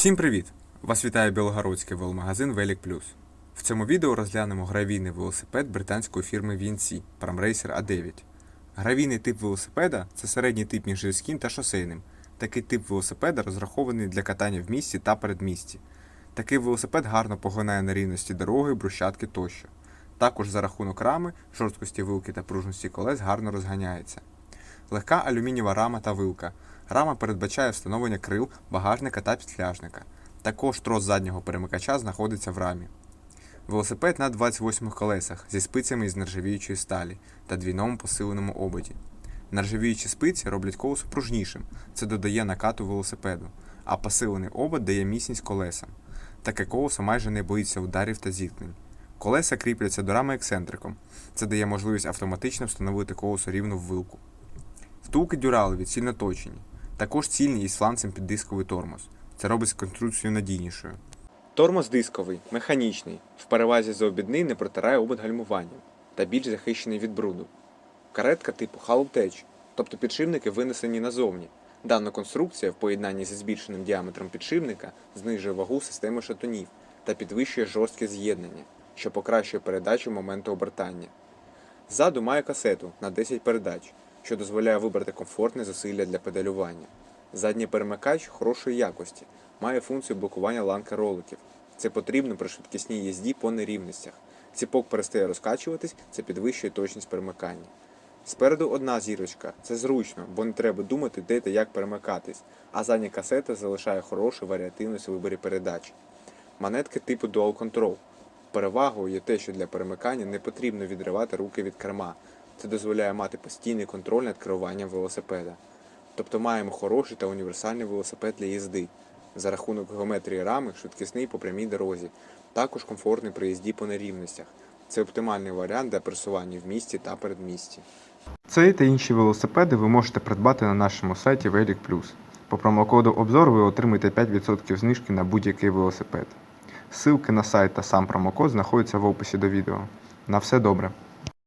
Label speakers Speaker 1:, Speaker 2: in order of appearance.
Speaker 1: Всім привіт! Вас вітає білогородський веломагазин Велик Плюс. В цьому відео розглянемо гравійний велосипед британської фірми VNC Pramracer A9. Гравійний тип велосипеда це середній тип між гірським та шосейним. Такий тип велосипеда розрахований для катання в місті та передмісті. Такий велосипед гарно поглинає на рівності дороги, брусчатки тощо. Також за рахунок рами, жорсткості вилки та пружності колес гарно розганяється. Легка алюмінієва рама та вилка. Рама передбачає встановлення крил, багажника та підфляжника. Також трос заднього перемикача знаходиться в рамі. Велосипед на 28 колесах зі спицями із нержавіючої сталі та двійному посиленому ободі. Нержавіючі спиці роблять колесо пружнішим, це додає накату велосипеду, а посилений обод дає міцність колесам. Таке колесо майже не боїться ударів та зіткнень. Колеса кріпляться до рами ексцентриком. Це дає можливість автоматично встановити колесо рівно в вилку. Втулки дюралеві цільно точені. Також цільні із фланцем під дисковий тормоз. Це робить конструкцію надійнішою. Тормоз дисковий, механічний. В перевазі за обідний не протирає обод гальмування та більш захищений від бруду. Каретка типу Half-Tech, тобто підшипники винесені назовні. Дана конструкція в поєднанні зі збільшеним діаметром підшипника знижує вагу системи шатунів та підвищує жорсткість з'єднання, що покращує передачу моменту обертання. Ззаду має касету на 10 передач, що дозволяє вибрати комфортне зусилля для педалювання. Задній перемикач хорошої якості, має функцію блокування ланки роликів. Це потрібно при швидкісній їзді по нерівностях. Ціпок перестає розкачуватись, це підвищує точність перемикання. Спереду одна зірочка, це зручно, бо не треба думати, де та як перемикатись, а задня касета залишає хорошу варіативність у виборі передач. Манетки типу Dual Control. Перевагою є те, що для перемикання не потрібно відривати руки від керма. Це дозволяє мати постійний контроль над керуванням велосипеда. Тобто маємо хороший та універсальний велосипед для їзди. За рахунок геометрії рами, швидкісний по прямій дорозі, також комфортний при їзді по нерівностях. Це оптимальний варіант для пересування в місті та передмісті. Цей та інші велосипеди ви можете придбати на нашому сайті Велик Плюс. По промокоду обзор ви отримаєте 5% знижки на будь-який велосипед. Ссылки на сайт та сам промокод знаходяться в описі до відео. На все добре!